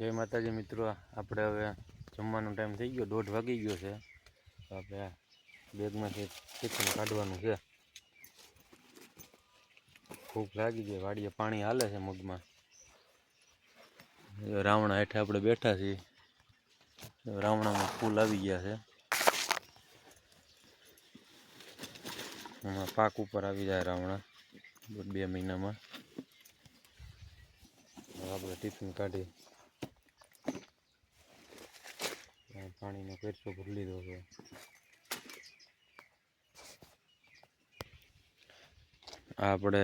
જય માતાજી મિત્રો, આપણે હવે જમવાનો ટાઈમ થઈ ગયો, દોઢ વાગી ગયો છે. તો આપણે બેગમાંથી ટિફિન કાઢવાનું છે. ભૂખ લાગી ગઈ, વાડીએ પાણી હાલે છે મગમાં. રાવણા હેઠે આપણે બેઠા છીએ. રાવણામાં ફૂલ આવી ગયા છે. એમાં પાક ઉપર આવી જાય રાવણા બે મહિનામાં. આપણે ટિફિન કાઢી આ પાણીનો પેરસો ભરી લીધો છે આ આપણે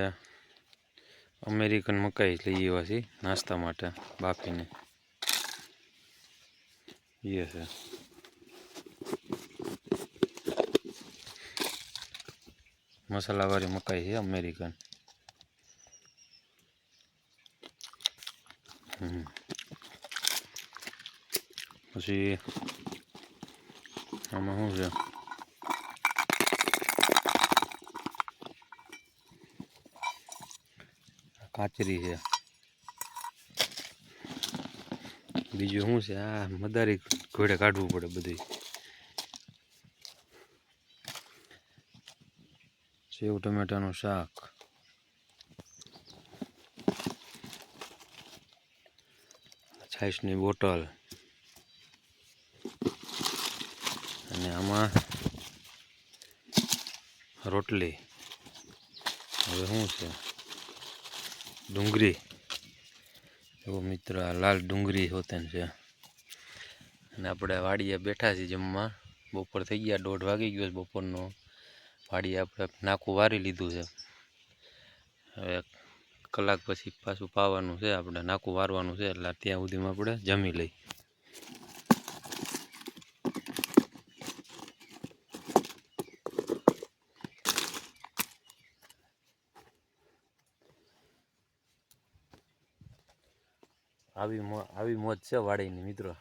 અમેરિકન મકાઈ લઈ આવ્યા છીએ નાસ્તા માટે બાફીને એ છે મસાલાવાળી મકાઈ છે અમેરિકન હમ. પછી આમાં શું છે કાચરી છે. બીજું શું છે? આ મદારી ઘોડે કાઢવું પડે બધું સેવ ટમેટાનું શાક. છાશની બોટલ. અને આમાં રોટલી. હવે શું છે? ડુંગળી. એવો મિત્ર લાલ ડુંગળી હોતેન છે. અને આપણે વાડીએ બેઠા છીએ જમવા. બપોર થઈ ગયા, દોઢ વાગી ગયો છે બપોરનો. વાડીએ આપણે નાકું વારી લીધું છે. હવે કલાક પછી પાછું પાવાનું છે, આપણે નાકું વારવાનું છે, એટલે ત્યાં સુધીમાં આપણે જમી લઈ આવી આવી મોજ છે વાડીની, મિત્રો.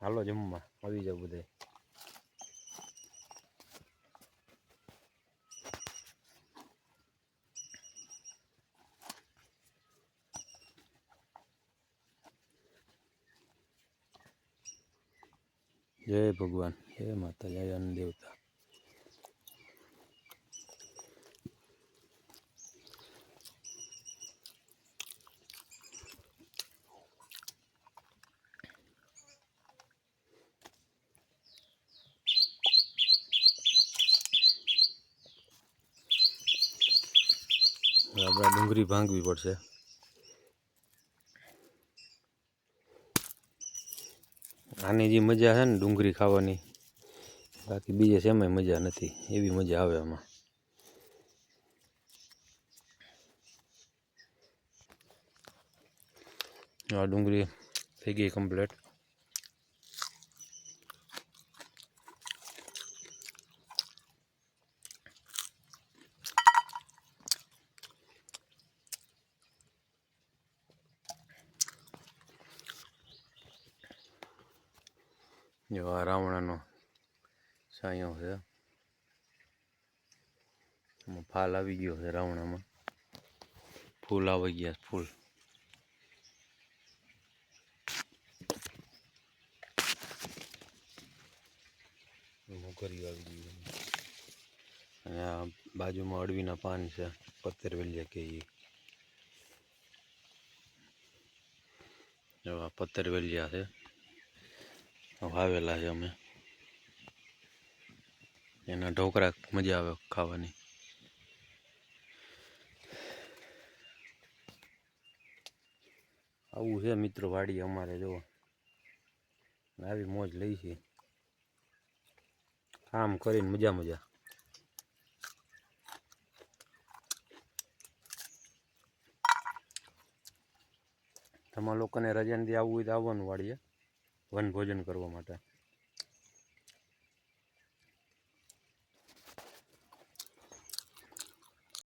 હાલો જમવા, આવી જાવ બધે. જય ભગવાન, જય માતા જય અન્ન દેવતા. આપણે ડુંગળી ભાંગવી પડશે. આની જે મજા છે ને ડુંગળી ખાવાની, બાકી બીજે શેમાંય મજા નથી, એવી મજા આવે આમાં. આ ડુંગળી થઈ ગઈ કમ્પ્લીટ જો આ રાવણાનો સાયો છે આમાં ફાલ આવી ગયો છે રાવણામાં ફૂલ આવી ગયા છે, ફૂલ મોગરીઓ આવી ગયું અને આ બાજુમાં અળવીના પાન છે પત્તરવેલિયા કે ઈ. જો આ પત્તરવેલિયા છે વાવેલા છે અમે. એના ઢોકળા મજા આવે ખાવાની. આવું છે મિત્રો વાડી અમારે જો આવી મોજ લઈ છે. આમ કરીને મજા મજા. તમારા લોકોને રજાનથી આવવું હોય તો આવવાનું વાડીએ. વન ભોજન કરવા માટે.